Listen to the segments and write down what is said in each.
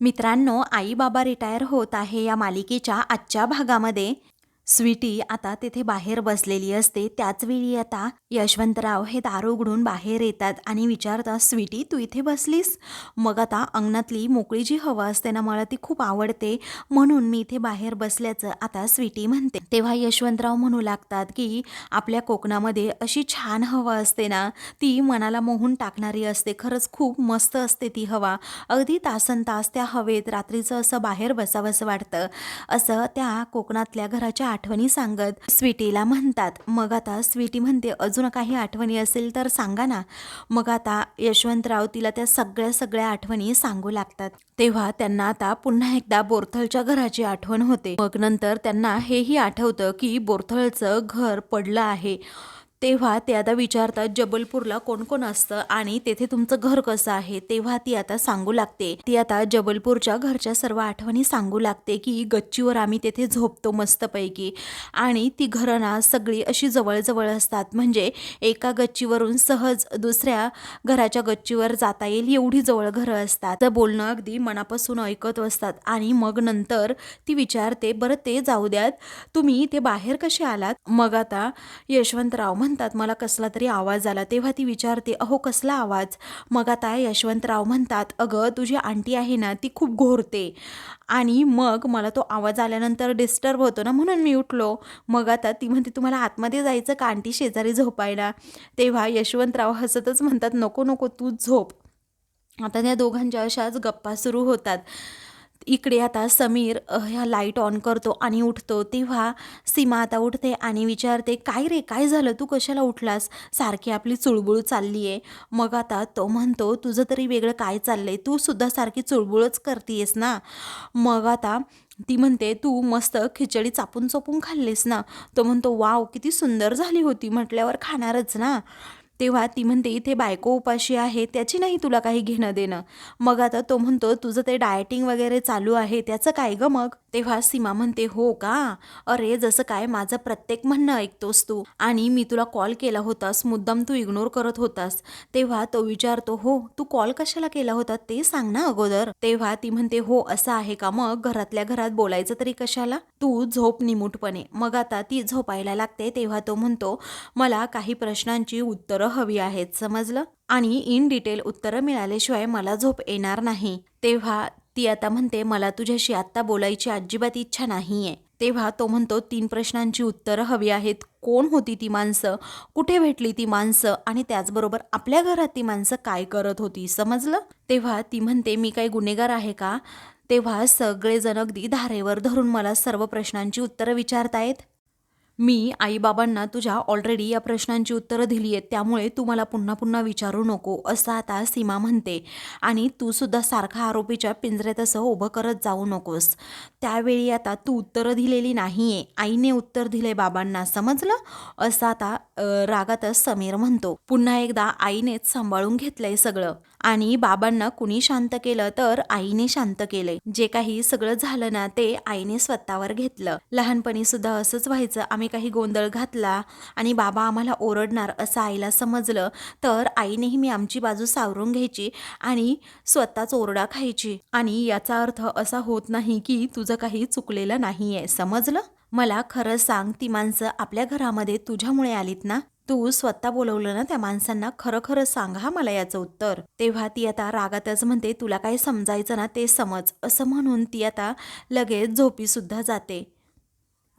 मित्रांनो आई बाबा रिटायर होत आहे या मालिकेच्या आजच्या भागामध्ये. स्वीटी आता तिथे बाहेर बसलेली असते. त्याच वेळी आता यशवंतराव हे दार उघडून बाहेर येतात आणि विचारतात स्वीटी तू इथे बसलीस? मग आता अंगणातली मोकळी जी हवा असते ना मला ती खूप आवडते. म्हणून मी इथे बाहेर बसल्याचं आता स्वीटी म्हणते. तेव्हा यशवंतराव म्हणू लागतात की आपल्या कोकणामध्ये अशी छान हवा असते ना ती मनाला मोहून टाकणारी असते. खरंच खूप मस्त असते ती हवा. अगदी तासन तास त्या हवेत रात्रीचं असं बाहेर बसावंसं वाटतं. असं त्या कोकणातल्या घराच्या आठवणी सांगत स्वीटीला म्हणतात. मग आता स्वीटी म्हणते अजून काही आठवणी असेल तर सांगा ना. मग आता यशवंतराव तिला त्या सगळ्या सगळ्या आठवणी सांगू लागतात. तेव्हा त्यांना आता पुन्हा एकदा बोरथळच्या घराची आठवण होते. मग नंतर त्यांना हेही आठवतं की बोरथळचं घर पडलं आहे. तेव्हा ते आता विचारतात जबलपूरला कोण कोण असतं आणि तेथे तुमचं घर कसं आहे? तेव्हा ती आता सांगू लागते. ती आता जबलपूरच्या घरच्या सर्व आठवणी सांगू लागते की गच्चीवर आम्ही तेथे झोपतो मस्तपैकी. आणि ती घरं ना सगळी अशी जवळजवळ असतात. म्हणजे एका गच्चीवरून सहज दुसऱ्या घराच्या गच्चीवर जाता येईल एवढी जवळ घरं असतात. तर बोलणं अगदी मनापासून ऐकत असतात. आणि मग नंतर ती विचारते बरं ते जाऊ द्यात. तुम्ही ते बाहेर कसे आलात? मग आता यशवंतराव म्हणतात मला कसला तरी आवाज आला. तेव्हा ती विचारते अहो कसला आवाज? मग आता यशवंतराव म्हणतात अगं तुझी आंटी आहे ना ती खूप घोरते. आणि मग मला तो आवाज आल्यानंतर डिस्टर्ब होतो ना म्हणून मी उठलो. मग आता ती म्हणते तुम्हाला आतमध्ये जायचं का आंटी शेजारी झोपायला? तेव्हा यशवंतराव हसतच म्हणतात नको नको तू झोप. आता त्या दोघांच्या अशाच गप्पा सुरू होतात. इकडे आता समीर ह्या लाइट ऑन करतो आणि उठतो. तेव्हा सीमा आता उठते आणि विचारते काय रे काय झालं? तू कशाला उठलास? सारखी आपली चुळबुळ चालली आहे मग आता तो म्हणतो तुझं तरी वेगळं काय चाललंय? तू सुद्धा सारखी चुळबुळच करतीयस ना? मग आता ती म्हणते तू मस्त खिचडी चापून चोपून खाल्लीस ना? तो म्हणतो वाव किती सुंदर झाली होती. म्हटल्यावर खाणारच ना. तेव्हा ती म्हणते इथे बायको उपाशी आहे त्याची नाही तुला काही घेणं देणं. मग आता तो म्हणतो तुझं ते डायटिंग वगैरे चालू आहे त्याचं काय ग मग? तेव्हा सीमा म्हणते हो का? अरे जसं काय माझं प्रत्येक म्हणणं ऐकतोस तू. आणि मी तुला कॉल केला होतास मुद्दाम तू इग्नोर करत होतास. तेव्हा तो विचारतो हो तू कॉल कशाला केला होता? ते सांग ना अगोदर. तेव्हा ती म्हणते हो असं आहे का मग? घरातल्या घरात बोलायचं तरी कशाला? तू झोप निमूटपणे. मग आता ती झोपायला लागते तेव्हा तो म्हणतो मला काही प्रश्नांची उत्तरं हवी आहेत समजलं? आणि इन डिटेल उत्तरं मिळाल्याशिवाय मला झोप येणार नाही. तेव्हा ती आता म्हणते मला तुझ्याशी आत्ता बोलायची अजिबात इच्छा नाहीये. तेव्हा तो म्हणतो तीन प्रश्नांची उत्तरं हवी आहेत. कोण होती ती माणसं? कुठे भेटली ती माणसं? आणि त्याचबरोबर आपल्या घरात ती माणसं काय करत होती? समजलं? तेव्हा ती म्हणते मी काही गुन्हेगार आहे का? तेव्हा सगळेजण अगदी धारेवर धरून मला सर्व प्रश्नांची उत्तरं विचारतायत. मी आईबाबांना तुझ्या ऑलरेडी या प्रश्नांची उत्तरं दिली आहेत त्यामुळे तू मला पुन्हा पुन्हा विचारू नको असं आता सीमा म्हणते. आणि तू सुद्धा सारखा आरोपीच्या पिंजऱ्यात असं उभं करत जाऊ नकोस. त्यावेळी आता तू उत्तरं दिलेली नाहीये. आईने उत्तर दिले बाबांना समजलं? असं आता रागातच समीर म्हणतो. पुन्हा एकदा आईनेच सांभाळून घेतलंय सगळं. आणि बाबांना कुणी शांत केलं तर आईने शांत केलंय. जे काही सगळं झालं ना ते आईने स्वतःवर घेतलं. लहानपणी सुद्धा असंच व्हायचं. आम्ही काही गोंधळ घातला आणि बाबा आम्हाला ओरडणार असं आईला समजलं तर आई नेहमी आमची बाजू सावरून घ्यायची आणि स्वतःच ओरडा खायची. आणि याचा अर्थ असा होत नाही की तुझं काही चुकलेलं नाही आहे समजलं? मला खरं सांग ती माणसं आपल्या घरामध्ये तुझ्यामुळे आलीत ना? तू स्वतः बोलवलं ना त्या माणसांना? खरं खरं सांग हा मला याचं उत्तर. तेव्हा ती आता रागातच म्हणते तुला काय समजायचं ना ते समज. असं म्हणून ती आता लगेच झोपी सुद्धा जाते.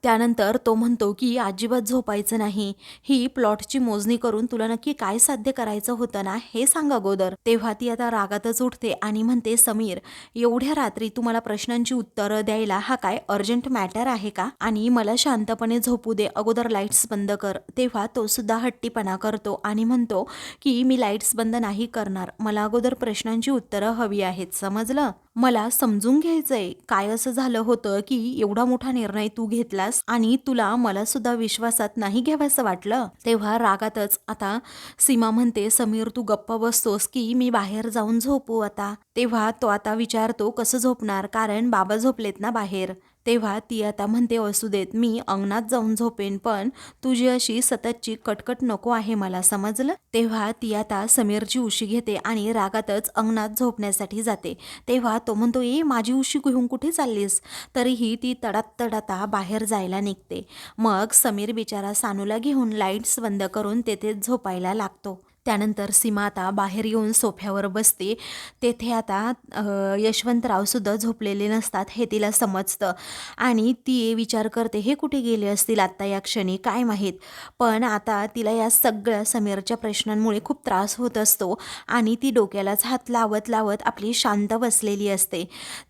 त्यानंतर तो म्हणतो की अजिबात झोपायचं नाही. ही प्लॉटची मोजणी करून तुला नक्की काय साध्य करायचं होतं ना हे सांगा अगोदर. तेव्हा ती आता रागातच उठते आणि म्हणते समीर एवढ्या रात्री तू मला प्रश्नांची उत्तरं द्यायला हा काय अर्जंट मॅटर आहे का? आणि मला शांतपणे झोपू दे. अगोदर लाईट्स बंद कर. तेव्हा तो सुद्धा हट्टीपणा करतो आणि म्हणतो की मी लाईट्स बंद नाही करणार. मला अगोदर प्रश्नांची उत्तरं हवी आहेत. समजलं? मला समजून घ्यायचंय. काय असं झालं होतं की एवढा मोठा निर्णय तू घेतलास आणि तुला मला सुद्धा विश्वासात नाही घ्यावंसं वाटलं? तेव्हा रागातच आता सीमा म्हणते समीर तू गप्प बसतोस की मी बाहेर जाऊन झोपू आता. तेव्हा तो आता विचारतो कसं झोपणार? कारण बाबा झोपलेत ना बाहेर. तेव्हा ती आता म्हणते असू देत मी अंगणात जाऊन झोपेन पण तुझी अशी सततची कटकट नको आहे मला समजलं? तेव्हा ती आता समीरची उशी घेते आणि रागातच अंगणात झोपण्यासाठी जाते. तेव्हा तो म्हणतो ए माझी उशी घेऊन कुठे चाललीस? तरीही ती तडात तडाता बाहेर जायला निघते. मग समीर बिचारा सानूला घेऊन लाईट्स बंद करून तेथेच झोपायला लागतो. त्यानंतर सीमा आता बाहेर येऊन सोफ्यावर बसते. तेथे आता यशवंतरावसुद्धा झोपलेले नसतात हे तिला समजतं. आणि ती विचार करते हे कुठे गेले असतील आत्ता या क्षणी? काय माहीत? पण आता तिला या सगळ्या समीरच्या प्रश्नांमुळे खूप त्रास होत असतो आणि ती डोक्यालाच हात लावत लावत आपली शांत बसलेली असते.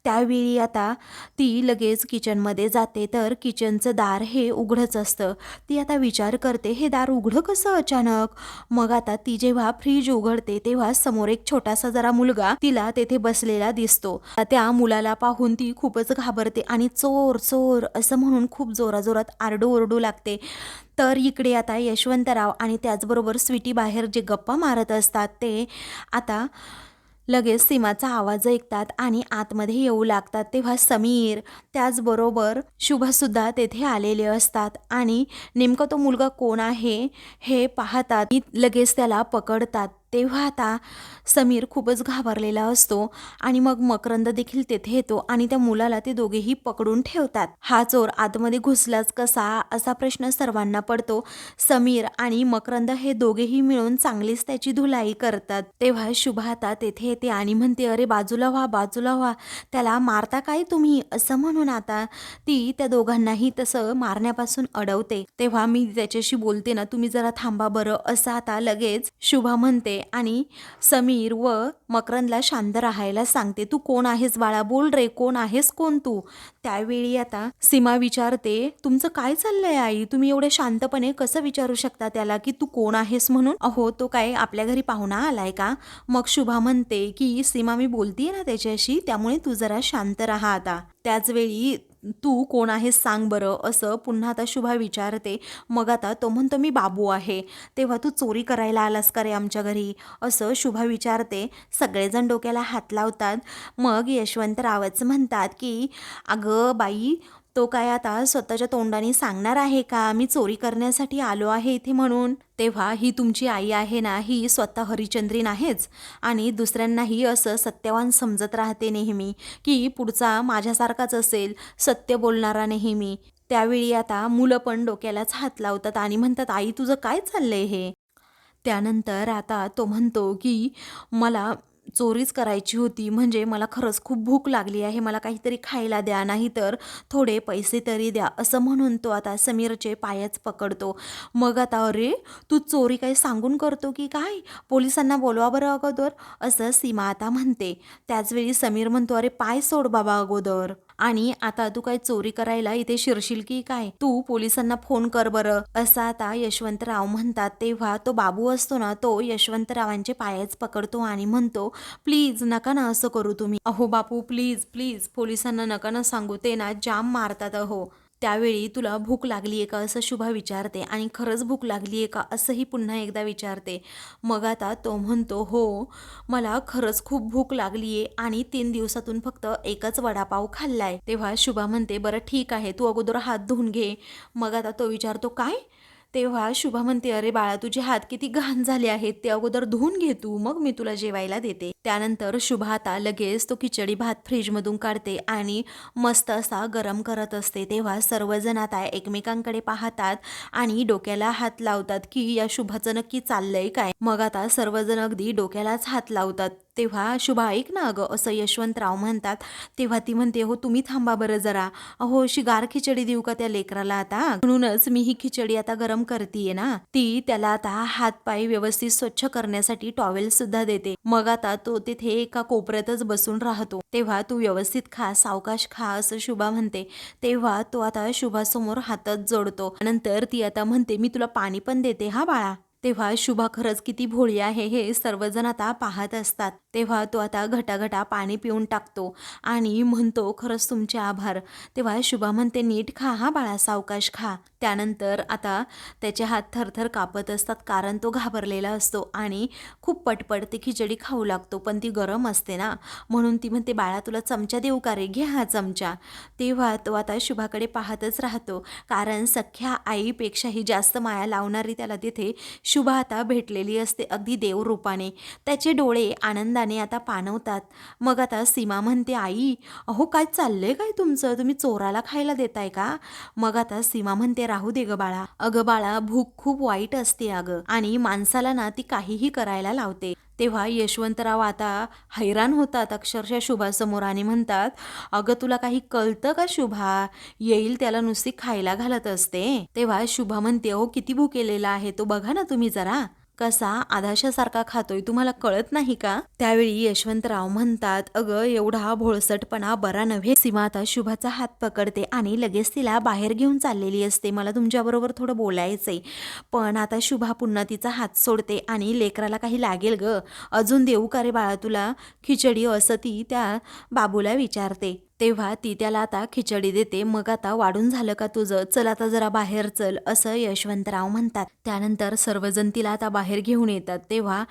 त्यावेळी आता ती लगेच किचनमध्ये जाते तर किचनचं दार हे उघडंच असतं. ती आता विचार करते हे दार उघडं कसं अचानक? मग आता ती जेव्हा फ्रीज उघडते तेव्हा समोर एक छोटासा जरा मुलगा तिला तेथे बसलेला दिसतो. त्या मुलाला पाहून ती खूपच घाबरते आणि चोर चोर असं म्हणून खूप जोराजोरात आरडू ओरडू लागते. तर इकडे आता यशवंतराव आणि त्याचबरोबर स्वीटी बाहेर जे गप्पा मारत असतात ते आता लगेच सीमाचा आवाज ऐकतात आणि आतमध्ये येऊ लागतात तेव्हा समीर त्याचबरोबर शुभसुद्धा तेथे आलेले असतात. आणि नेमकं तो मुलगा कोण आहे हे पाहतात लगेच त्याला पकडतात. तेव्हा आता समीर खूपच घाबरलेला असतो आणि मग मकरंद देखील तेथे येतो आणि त्या मुलाला ते दोघेही पकडून ठेवतात. हा चोर आतमध्ये घुसलाच कसा असा प्रश्न सर्वांना पडतो. समीर आणि मकरंद हे दोघेही मिळून चांगलीच त्याची धुलाई करतात. तेव्हा शुभा आता तेथे येते आणि म्हणते अरे बाजूला व्हा बाजूला व्हा. त्याला मारता काय तुम्ही? असं म्हणून आता ती त्या दोघांनाही तसं मारण्यापासून अडवते. तेव्हा मी त्याच्याशी बोलते ना तुम्ही जरा थांबा बरं. असं आता लगेच शुभा म्हणते आणि समीर व मकरंदला शांत राहायला सांगते तू कोण आहेस बाळा? बोल रे कोण आहेस कोण तू? त्यावेळी आता सीमा विचारते तुमचं काय चाललंय आई? तुम्ही एवढे शांतपणे कसं विचारू शकता त्याला की तू कोण आहेस म्हणून? अहो तो काय आपल्या घरी पाहुणा आलाय का? मग शुभा म्हणते की सीमा मी बोलतीये ना त्याच्याशी त्यामुळे तू जरा शांत राहा आता. त्याचवेळी तू कोण आहेस सांग बरं असं पुन्हा आता शुभा विचारते. मग आता तो म्हणतो मी बाबू आहे. तेव्हा तू चोरी करायला आलास का रे आमच्या घरी? असं शुभा विचारते. सगळेजण डोक्याला हात लावतात. मग यशवंतरावच म्हणतात की अगं बाई तो काय आता स्वतःच्या तोंडाने सांगणार आहे का? मी चोरी करण्यासाठी आलो आहे इथे म्हणून. तेव्हा ही तुमची आई आहे ना ही स्वतः हरिचंद्रीन आहेच. आणि दुसऱ्यांनाही असं सत्यवान समजत राहते नेहमी की पुढचा माझ्यासारखाच असेल सत्य बोलणारा नेहमी. त्यावेळी आता मुलं पण डोक्यालाच हात लावतात आणि म्हणतात आई तुझं काय चाललंय हे? त्यानंतर आता तो म्हणतो की मला चोरीच करायची होती. म्हणजे मला खरंच खूप भूक लागली आहे. मला काहीतरी खायला द्या नाही तर थोडे पैसे तरी द्या असं म्हणून तो आता समीरचे पायच पकडतो. मग आता अरे तू चोरी काही सांगून करतो की काय? पोलिसांना बोलवा बरं अगोदर असं सीमा आता म्हणते. त्याचवेळी समीर म्हणतो अरे पाय सोड बाबा अगोदर. आणि आता तू काय चोरी करायला इथे शिरशील की काय? तू पोलिसांना फोन कर बरं. असं आता यशवंतराव म्हणतात. तेव्हा तो बाबू असतो ना तो यशवंतरावांचे पायच पकडतो आणि म्हणतो प्लीज नका ना असं करू तुम्ही. अहो बापू प्लीज प्लीज पोलिसांना नका ना सांगू. ते ना जाम मारतात अहो. त्यावेळी तुला भूक लागली आहे का असं शुभा विचारते आणि खरंच भूक लागली आहे का असंही पुन्हा एकदा विचारते. मग आता तो म्हणतो हो मला खरंच खूप भूक लागली आहे आणि तीन दिवसातून फक्त एकच वडापाव खाल्लाय. तेव्हा शुभा म्हणते बरं ठीक आहे तू अगोदर हात धुवून घे. मग आता तो विचारतो काय? तेव्हा शुभा म्हणते अरे बाळा तुझे हात किती घाण झाले आहेत. ते अगोदर धुवून घे तू मग मी तुला जेवायला देते. त्यानंतर शुभा आता लगेच तो खिचडी भात फ्रीजमधून काढते आणि मस्त असा गरम करत असते. तेव्हा सर्वजण आता एकमेकांकडे पाहतात आणि डोक्याला हात लावतात की या शुभाचं नक्की चाललंय काय. मग आता सर्वजण अगदी डोक्यालाच हात लावतात. तेव्हा शुभा ऐक ना अगं असं यशवंतराव म्हणतात. तेव्हा ती म्हणते हो तुम्ही थांबा बरं जरा. अहो अशी गार खिचडी देऊ का त्या लेकराला आता? म्हणूनच मी ही खिचडी आता गरम करतीये ना. ती त्याला आता हातपाय व्यवस्थित स्वच्छ करण्यासाठी टॉवेल सुद्धा देते. मग आता तो तिथे एका कोपऱ्यातच बसून राहतो. तेव्हा तू व्यवस्थित खा सावकाश खा असं शुभा म्हणते. तेव्हा तो आता शुभासमोर हातच जोडतो. नंतर ती आता म्हणते मी तुला पाणी पण देते हा बाळा. तेव्हा शुभा खरंच किती भोळी आहे हे सर्वजण आता पाहत असतात. तेव्हा तो आता घटाघटा पाणी पिऊन टाकतो आणि म्हणतो खरंच तुमचे आभार. तेव्हा शुभा म्हणते नीट खा हा बाळा सावकाश खा. त्यानंतर आता त्याचे हात थरथर कापत असतात कारण तो घाबरलेला असतो आणि खूप पटपट ती खिचडी खाऊ लागतो पण ती गरम असते ना. म्हणून ती म्हणते बाळा तुला चमचा देऊ का रे? घे हा चमचा. तेव्हा तो आता शुभाकडे पाहतच राहतो कारण सख्या आईपेक्षाही जास्त माया लावणारी त्याला तिथे शुभा आता भेटलेली असते अगदी देवरूपाने. त्याचे डोळे आनंदाने आता पाणवतात मग आता सीमा म्हणते आई अहो काय चाललंय काय तुमचं? तुम्ही चोराला खायला देताय का? मग आता सीमा म्हणते राहू दे ग बाळा. अगं बाळा भूक खूप वाईट असते अगं. आणि माणसाला ना ती काहीही करायला लावते. तेव्हा यशवंतराव आता हैराण होतात अक्षरशः शुभासमोर आणि म्हणतात अगं तुला काही कळतं का शुभा? येईल त्याला नुसती खायला घालत असते. तेव्हा शुभा म्हणते हो किती भुकेलेला आहे तो बघा ना तुम्ही जरा. कसा आधाशासारखा खातोय तुम्हाला कळत नाही का? त्यावेळी यशवंतराव म्हणतात अगं एवढा भोळसटपणा बरा नव्हे. सीमा आता शुभाचा हात पकडते आणि लगेच तिला बाहेर घेऊन चाललेली असते. मला तुमच्याबरोबर थोडं बोलायचंय. पण आता शुभा पुन्हा तिचा हात सोडते आणि लेकराला काही लागेल ग. अजून देऊ का रे बाळा तुला. खिचडी असं ती त्या बाबूला विचारते. तेव्हा ती त्याला आता खिचडी देते मग आता वाढून झालं का तुझं? चल आता जरा बाहेर चल असं यशवंतराव म्हणतात. त्यानंतर सर्वजण तिला आता बाहेर घेऊन येतात. तेव्हा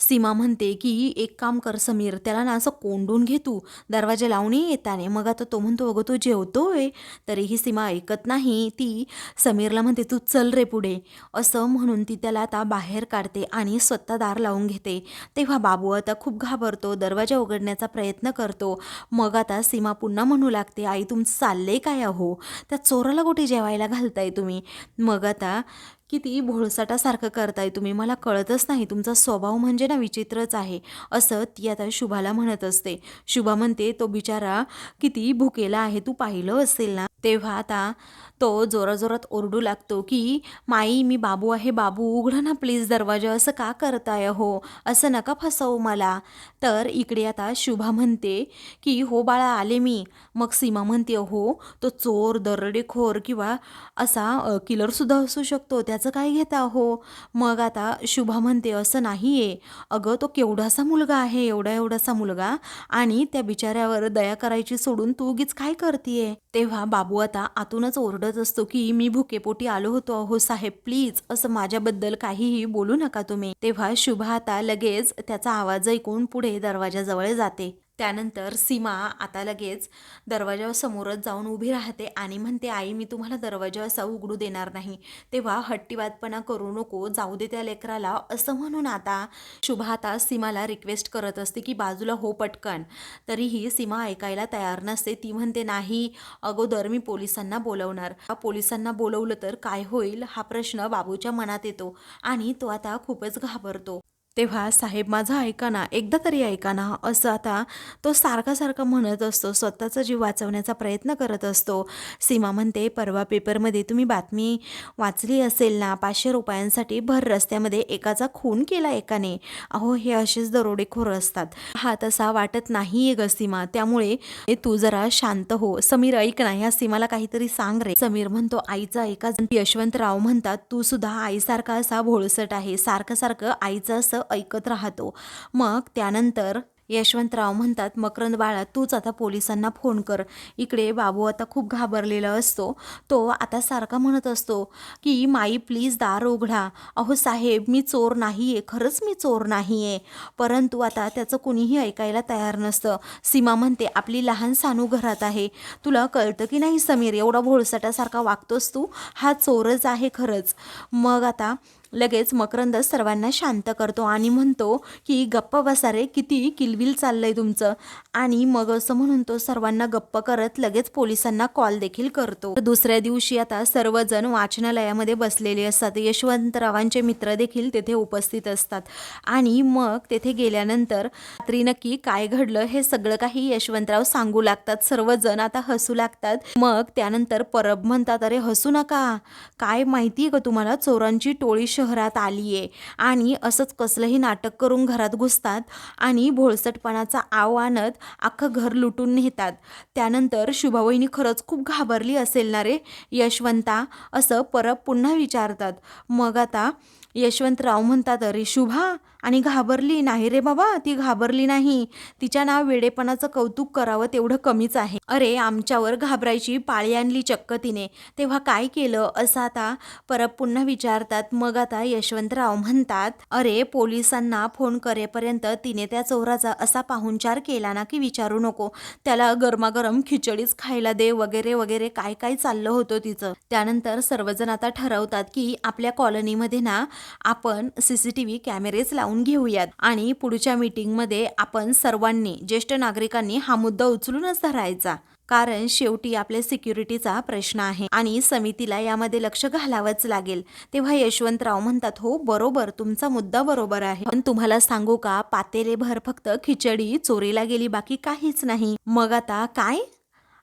सीमा म्हणते की एक काम कर समीर त्याला ना असं कोंडून घे तू. दरवाजा लावून येताने. मग आता तो म्हणतो अगं तो जेवतोय. तरीही सीमा ऐकत नाही. ती समीरला म्हणते तू चल रे पुढे. असं म्हणून ती त्याला आता बाहेर काढते आणि स्वतः दार लावून घेते. तेव्हा बाबू आता खूप घाबरतो दरवाजा उघडण्याचा प्रयत्न करतो. मग आता सीमा पुन्हा म्हणू लागते आई तुमचं चालले काय अहो? त्या चोराला कुठे जेवायला घालताय तुम्ही? मग आता किती भोळसाटासारखं करताय तुम्ही मला कळतच नाही. तुमचा स्वभाव म्हणजे ना विचित्रच आहे. असं ती आता शुभाला म्हणत असते. शुभा म्हणते तो बिचारा किती भुकेला आहे तू पाहिलं असेल ना? तेव्हा आता तो जोराजोरात ओरडू लागतो की माई मी बाबू आहे बाबू उघडा ना प्लीज दरवाजा असं का करताय हो? असं नका फसवू मला. तर इकडे आता शुभा म्हणते की हो बाळा आले मी. मग सीमा म्हणते हो तो चोर दरडेखोर किंवा असा किलरसुद्धा असू शकतो त्याचं काय घेता हो? मग आता शुभा म्हणते असं नाही आहे अगं तो केवढासा मुलगा आहे एवढा एवढासा मुलगा आणि त्या बिचाऱ्यावर दया करायची सोडून तू उगीच काय करतीये? तेव्हा बाबू आता आतूनच ओरडत असतो की मी भुकेपोटी आलो होतो अहो साहेब प्लीज असं माझ्याबद्दल काहीही बोलू नका तुम्ही. तेव्हा शुभा आता लगेच त्याचा आवाज ऐकून पुढे दरवाजाजवळ जाते. त्यानंतर सीमा आता लगेच दरवाजासमोरच जाऊन उभी राहते आणि म्हणते आई मी तुम्हाला दरवाजा असा उघडू देणार नाही. तेव्हा हट्टीवादपणा करू नको जाऊ दे त्या लेकराला. असं म्हणून आता शुभा आता सीमाला रिक्वेस्ट करत असते की बाजूला हो पटकन. तरीही सीमा ऐकायला तयार नसते. ती म्हणते नाही अगोदर मी पोलिसांना बोलवणार. पोलिसांना बोलवलं तर काय होईल हा प्रश्न बाबूच्या मनात येतो आणि तो आता खूपच घाबरतो. तेव्हा साहेब माझं ऐका ना एकदा तरी ऐका ना. असं आता तो सारखा सारखा म्हणत असतो स्वतःचा जीव वाचवण्याचा प्रयत्न करत असतो. सीमा म्हणते परवा पेपरमध्ये तुम्ही बातमी वाचली असेल ना पाचशे रुपयांसाठी भर रस्त्यामध्ये एकाचा खून केला एकाने. अहो हे असेच दरोडेखोर असतात. हा तसा वाटत नाही आहे ग सीमा. त्यामुळे तू जरा शांत हो. समीर ऐक ना ह्या सीमाला काहीतरी सांग रे. समीर म्हणतो आईचा ऐका यशवंतराव म्हणतात तू सुद्धा आईसारखा असा भोळसट आहे. सारखं सारखं आईचं असं ऐकत राहतो. मग त्यानंतर यशवंतराव म्हणतात मकरंद बाळा तूच आता पोलिसांना फोन कर. इकडे बाबू आता खूप घाबरलेला असतो. तो आता सारखा म्हणत असतो की माई प्लीज दार उघडा. अहो साहेब मी चोर नाही आहे खरंच मी चोर नाही आहे परंतु आता त्याचं कुणीही ऐकायला तयार नसतं. सीमा म्हणते आपली लहान सानू घरात आहे. तुला कळतं की नाही समीर? एवढा भोळसटासारखा वागतोस तू? हा चोरच आहे खरंच. मग आता लगेच मकरंद सर्वांना शांत करतो आणि म्हणतो की गप्प बसा रे किती किलबिल चाललंय तुमचं. आणि मग असं म्हणून तो सर्वांना गप्प करत लगेच पोलिसांना कॉल देखील करतो. दुसऱ्या दिवशी आता सर्वजण वाचनालयामध्ये बसलेले असतात. यशवंतरावांचे मित्र देखील तेथे उपस्थित असतात. आणि मग तेथे गेल्यानंतर रात्री नक्की काय घडलं हे सगळं काही यशवंतराव सांगू लागतात. सर्वजण आता हसू लागतात. मग त्यानंतर परब म्हणतात अरे हसू नका. काय माहिती आहे का तुम्हाला? चोरांची टोळी शहरात आली आहे आणि असंच कसलंही नाटक करून घरात घुसतात आणि भोळसटपणाचा आव आणत अख्खं घर लुटून नेतात. त्यानंतर शुभावहिनी खरंच खूप घाबरली असेल ना रे? यशवंता असं परब पुन्हा विचारतात. मग आता यशवंतराव म्हणतात अरे शुभा आणि घाबरली नाही रे बाबा ती घाबरली नाही. तिच्या ना वेडेपणाचं कौतुक करावं तेवढं कमीच आहे. अरे आमच्यावर घाबरायची पाळी आणली चक्क तिने. तेव्हा काय केलं? असं आता परब पुन्हा विचारतात. मग आता यशवंतराव म्हणतात अरे पोलिसांना फोन करेपर्यंत तिने त्या चोराचा असा पाहुणचार केला ना की विचारू नको. त्याला गरमागरम खिचडीच खायला दे वगैरे वगैरे काय काय चाललं होतं तिचं. त्यानंतर सर्वजण आता ठरवतात की आपल्या कॉलनीमध्ये ना आपण सी सी टी व्ही कॅमेरेच लावून घेऊयात. आणि पुढच्या मीटिंगमध्ये आपण सर्वांनी ज्येष्ठ नागरिकांनी हा मुद्दा उचलूनच धरायचा. कारण शेवटी आपल्या सिक्युरिटीचा प्रश्न आहे आणि समितीला यामध्ये लक्ष घालावंच लागेल. तेव्हा यशवंतराव म्हणतात हो बरोबर तुमचा मुद्दा बरोबर आहे. पण तुम्हाला सांगू का पातेलेभर फक्त खिचडी चोरीला गेली बाकी काहीच नाही. मग आता काय?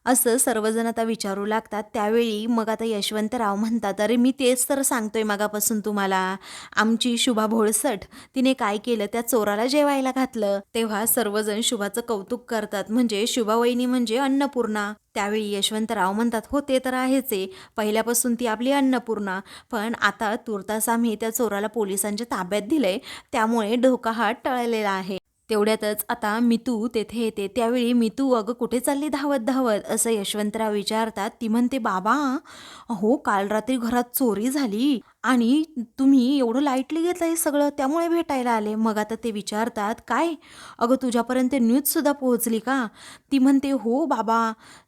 असं सर्वजण आता विचारू लागतात. त्यावेळी मग आता यशवंतराव म्हणतात अरे मी तेच तर सांगतोय मगापासून तुम्हाला. आमची शुभा भोळसट तिने काय केलं? त्या चोराला जेवायला घातलं. तेव्हा सर्वजण शुभाचं कौतुक करतात. म्हणजे शुभावहिनी म्हणजे अन्नपूर्णा. त्यावेळी यशवंतराव म्हणतात हो ते तर आहेच आहे पहिल्यापासून ती आपली अन्नपूर्णा. पण आता तुर्तास आम्ही त्या चोराला पोलिसांच्या ताब्यात दिलंय. त्यामुळे धोका हा टळलेला आहे. तेवढ्यातच आता मितू तेथे येते. त्यावेळी मितू अगं कुठे चालली धावत धावत? असं यशवंतराव विचारतात. ती म्हणते बाबा हो काल रात्री घरात चोरी झाली. आणि तुम्ही एवढं लाईटली घेतलं हे सगळं त्यामुळे भेटायला आले. मग आता ते विचारतात काय? अगं तुझ्यापर्यंत न्यूजसुद्धा पोहोचली का? ती म्हणते हो बाबा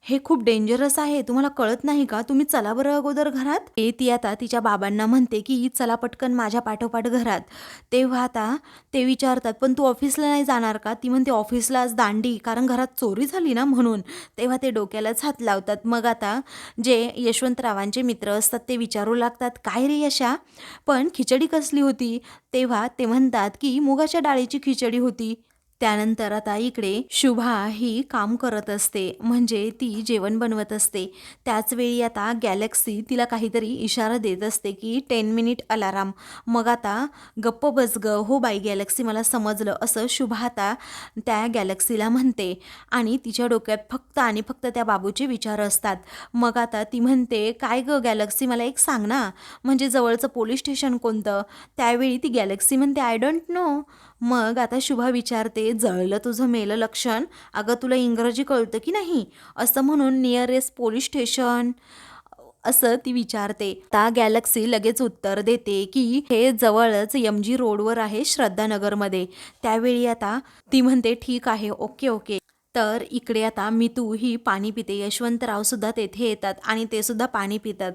हे खूप डेंजरस आहे. तुम्हाला कळत नाही का? तुम्ही चला बरं अगोदर घरात. ते ती आता तिच्या बाबांना म्हणते की चला पटकन माझ्या पाठोपाठ घरात. तेव्हा आता ते विचारतात पण तू ऑफिसला नाही जाणार का? ती म्हणते ऑफिसला आज दांडी कारण घरात चोरी झाली ना म्हणून. तेव्हा ते डोक्यालाच हात लावतात. मग आता जे यशवंतरावांचे मित्र असतात ते विचारू लागतात काय रे यश पण खिचडी कसली होती? तेव्हा ते म्हणतात की मुगाच्या डाळीची खिचडी होती. त्यानंतर आता इकडे शुभा ही काम करत असते. म्हणजे ती जेवण बनवत असते. त्याच वेळी आता गॅलेक्सी तिला काहीतरी इशारा देत असते की टेन मिनिट अलाराम. मग आता गप्प बस ग. हो बाई गॅलेक्सी मला समजलं. असं शुभा आता त्या गॅलेक्सीला म्हणते. आणि तिच्या डोक्यात फक्त आणि फक्त त्या बाबूचे विचार असतात. मग आता ती म्हणते काय ग गॅलेक्सी मला एक सांग ना. म्हणजे जवळचं पोलीस स्टेशन कोणतं? त्यावेळी ती गॅलेक्सी म्हणते आय डोंट नो. मग आता शुभा विचारते जळलं तुझं मेलं लक्षण? अगं तुला इंग्रजी कळतं की नाही? असं म्हणून नियरेस्ट पोलीस स्टेशन असं ती विचारते. ता गॅलक्सी लगेच उत्तर देते की हे जवळच एम जी रोडवर आहे श्रद्धानगरमध्ये. त्यावेळी आता ती म्हणते ठीक आहे ओके ओके. तर इकडे आता मितू ही पाणी पिते. यशवंतराव सुद्धा तेथे येतात आणि ते सुद्धा पाणी पितात.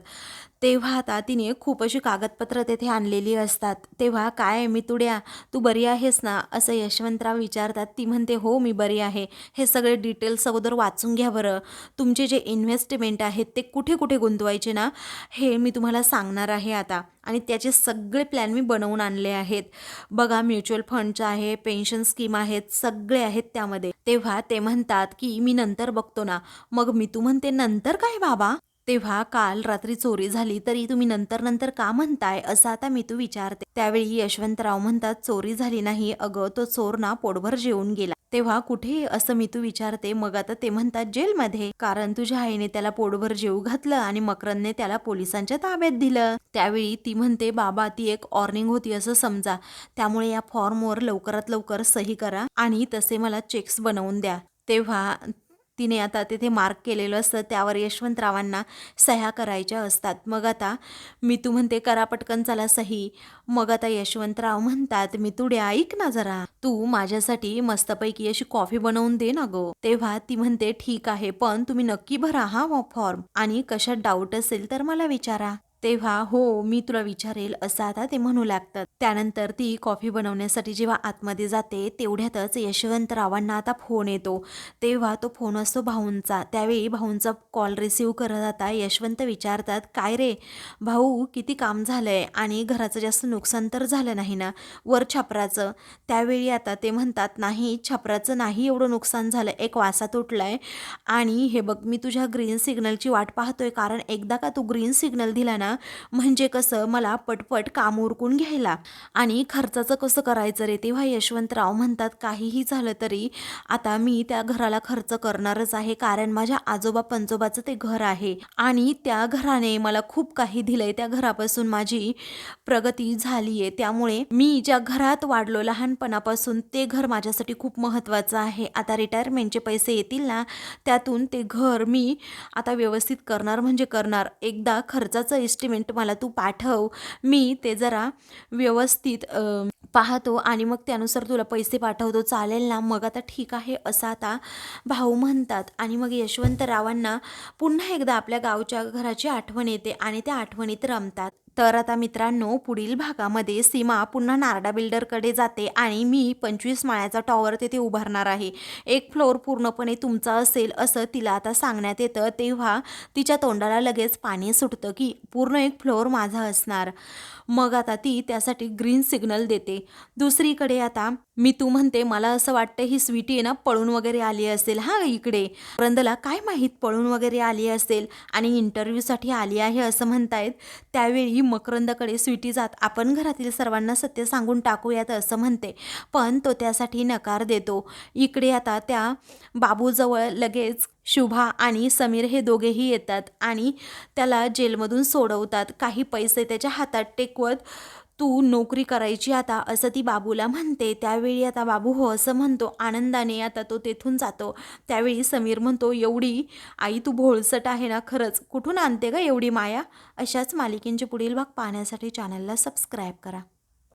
तेव्हा आता तिने खूप अशी कागदपत्र तेथे आणलेली असतात. तेव्हा काय मी तुड्या तू बरी आहेस ना? असं यशवंतराव विचारतात. ती म्हणते हो मी बरी आहे. हे सगळे डिटेल्स अगोदर वाचून घ्या बरं. तुमचे जे इन्व्हेस्टमेंट आहेत ते कुठे कुठे गुंतवायचे ना हे मी तुम्हाला सांगणार आहे आता. आणि त्याचे सगळे प्लॅन मी बनवून आणले आहेत. बघा म्युच्युअल फंडचं आहे पेन्शन स्कीम आहेत सगळे आहेत त्यामध्ये. तेव्हा ते म्हणतात की मी नंतर बघतो ना. मग मी तू म्हणते नंतर काय बाबा? तेव्हा काल रात्री चोरी झाली तरी तुम्ही नंतर नंतर का म्हणताय? असं आता मी तू विचारते. त्यावेळी यशवंतराव म्हणतात चोरी झाली नाही अगं तो चोर ना पोटभर जेवून गेला. तेव्हा कुठे? असं मी तू विचारते. मग आता ते म्हणतात जेलमध्ये. कारण तुझ्या आईने त्याला पोटभर जेवू घातलं आणि मकरनने त्याला पोलिसांच्या ताब्यात दिलं. त्यावेळी ती म्हणते बाबा ती एक ऑर्निंग होती असं समजा. त्यामुळे या फॉर्मवर लवकरात लवकर सही करा आणि तसे मला चेक्स बनवून द्या. तेव्हा तिने आता तिथे मार्क केलेलं असतं त्यावर यशवंतरावांना सह्या करायच्या असतात. मग आता मी तू म्हणते करा पटकन चला सही. मग आता यशवंतराव म्हणतात मी तुड्या ऐक ना जरा. तू माझ्यासाठी मस्तपैकी अशी कॉफी बनवून दे ना गो. तेव्हा ती म्हणते ठीक आहे पण तुम्ही नक्की भरा हा फॉर्म. आणि कशात डाऊट असेल तर मला विचारा. तेव्हा हो मी तुला विचारेल असं आता ते म्हणू लागतात. त्यानंतर ती कॉफी बनवण्यासाठी जेव्हा आतमध्ये जाते तेवढ्यातच यशवंतरावांना आता फोन येतो. तेव्हा तो फोन असतो भाऊंचा. त्यावेळी भाऊंचा कॉल रिसीव करत आता यशवंत विचारतात काय रे भाऊ किती काम झालं आहे आणि घराचं जास्त नुकसान तर झालं नाही ना? वर छपराचं. त्यावेळी आता ते म्हणतात नाही छापराचं नाही एवढं नुकसान झालं. एक वासा तुटला आहे आणि हे बघ मी तुझ्या ग्रीन सिग्नलची वाट पाहतोय. कारण एकदा का तू ग्रीन सिग्नल दिला ना ना म्हणजे कसं मला पटपट काम उरकून घ्यायला. आणि खर्चाचं कसं करायचं रे? तेव्हा यशवंतराव म्हणतात काहीही झालं तरी आता मी त्या घराला खर्च करणारच आहे कारण माझ्या आजोबा पंजोबाचं ते घर आहे. आणि त्या घराने मला खूप काही दिलंय. त्या घरापासून माझी प्रगती झाली आहे त्यामुळे मी ज्या घरात वाढलो लहानपणापासून ते घर माझ्यासाठी खूप महत्त्वाचं आहे. आता रिटायरमेंटचे पैसे येतील ना त्यातून ते घर मी आता व्यवस्थित करणार म्हणजे करणार. एकदा खर्चाचं एस्टिमेट मला तू पाठव. मी ते जरा व्यवस्थित पाहतो आणि मग त्यानुसार तुला पैसे पाठवतो. चालेल ना? मग आता ठीक आहे असं आता भाऊ म्हणतात. आणि मग यशवंतरावांना पुन्हा एकदा आपल्या गावच्या घराची आठवण येते आणि त्या आठवणीत रमतात. तर आता मित्रांनो पुढील भागामध्ये सीमा पुन्हा नारडा बिल्डरकडे जाते आणि मी पंचवीस माळ्याचा टॉवर तेथे उभारणार आहे. एक फ्लोअर पूर्णपणे तुमचा असेल असं तिला आता सांगण्यात येतं तेव्हा तिच्या तोंडाला लगेच पाणी सुटतं की पूर्ण एक फ्लोअर माझा असणार. मग आता ती त्यासाठी ग्रीन सिग्नल देते. दुसरीकडे आता मी तू म्हणते मला असं वाटतं ही स्वीटी आहे ना पळून वगैरे आली असेल. हा इकडे. वृंदला काय माहीत पळून वगैरे आली असेल आणि इंटरव्ह्यूसाठी आली आहे असं म्हणतायत. त्यावेळी मकरंदकडे स्वीटी जात आपण घरातील सर्वांना सत्य सांगून टाकूयात असं म्हणते. पण तो त्यासाठी नकार देतो. इकडे आता त्या बाबूजवळ लगेच शुभा आणि समीर हे दोघेही येतात आणि त्याला जेलमधून सोडवतात. काही पैसे त्याच्या हातात टेकवत तू नोकरी करायची आता असं ती बाबूला म्हणते. त्यावेळी आता बाबू हो असं म्हणतो. आनंदाने आता तो तेथून जातो. त्यावेळी समीर म्हणतो एवढी आई तू भोळसट आहे ना खरंच. कुठून आणते का एवढी माया? अशाच मालिकेंचे पुढील भाग पाहण्यासाठी चॅनलला सबस्क्राईब करा.